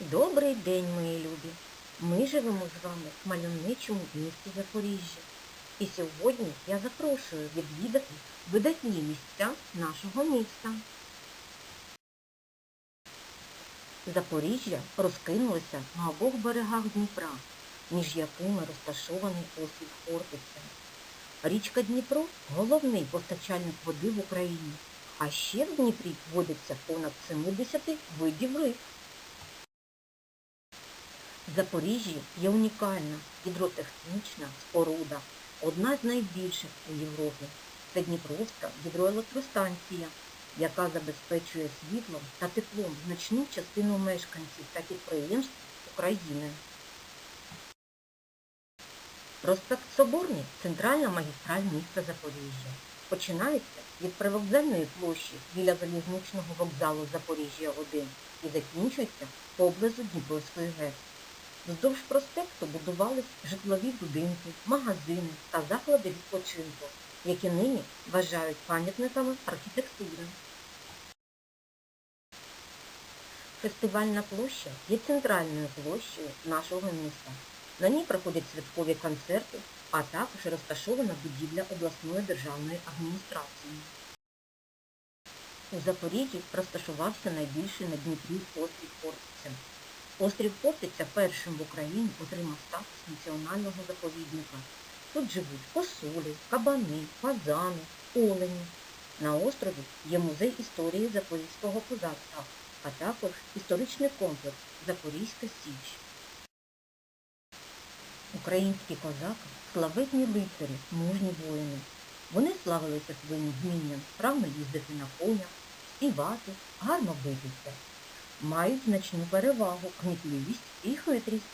Добрий день, мої любі! Ми живемо з вами в мальовничому місті Запоріжжя. І сьогодні я запрошую відвідати видатні місця нашого міста. Запоріжжя розкинулося на обох берегах Дніпра, між якими розташований острів Хортиця. Річка Дніпро головний постачальник води в Україні, а ще в Дніпрі водиться понад 70 видів риб. В Запоріжжі є унікальна гідротехнічна споруда, одна з найбільших у Європі. Це Дніпровська гідроелектростанція, яка забезпечує світлом та теплом значну частину мешканців та підприємств України. Проспект Соборний – центральна магістраль міста Запоріжжя. Починається від привокзальної площі біля залізничного вокзалу Запоріжжя-1 і закінчується поблизу Дніпровської ГЕС. Вздовж проспекту будувались житлові будинки, магазини та заклади відпочинку, які нині вважають пам'ятниками архітектури. Фестивальна площа є центральною площею нашого міста. На ній проходять святкові концерти, а також розташована будівля обласної державної адміністрації. У Запоріжжі розташувався найбільший на Дніпрі острів Хортиця. Острів Хортиця першим в Україні отримав статус національного заповідника. Тут живуть косулі, кабани, фазани, олені. На острові є музей історії запорізького козацтва, а також історичний комплекс Запорізька Січ. Українські козаки славетні лицарі, мужні воїни. Вони славилися своїм вмінням правильно їздити на конях, співати, гарно битися. Мають значну перевагу, кмітливість і хитрість.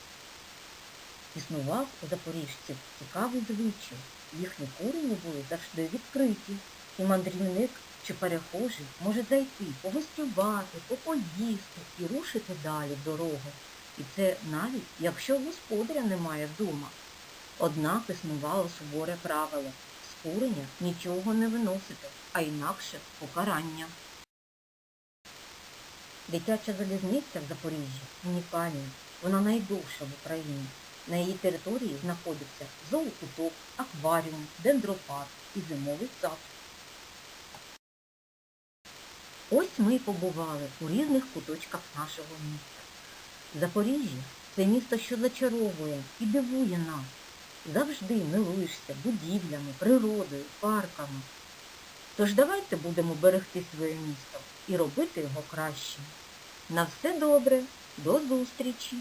Існував у запоріжців цікавий звичай. Їхні курені були завжди відкриті, і мандрівник чи перехожий може зайти, погостювати, попоїсти і рушити далі дорогу. І це навіть якщо господаря немає вдома. Однак існувало суворе правило з курення нічого не виносити, а інакше покарання. Дитяча залізниця в Запоріжжі унікальна. Вона найдовша в Україні. На її території знаходяться зоокуток, акваріум, дендропарк і зимовий сад. Ось ми і побували у різних куточках нашого міста. Запоріжжя це місто, що зачаровує і дивує нас. Завжди милуєшся будівлями, природою, парками. Тож давайте будемо берегти своє місто і робити його краще. На все добре, до зустрічі!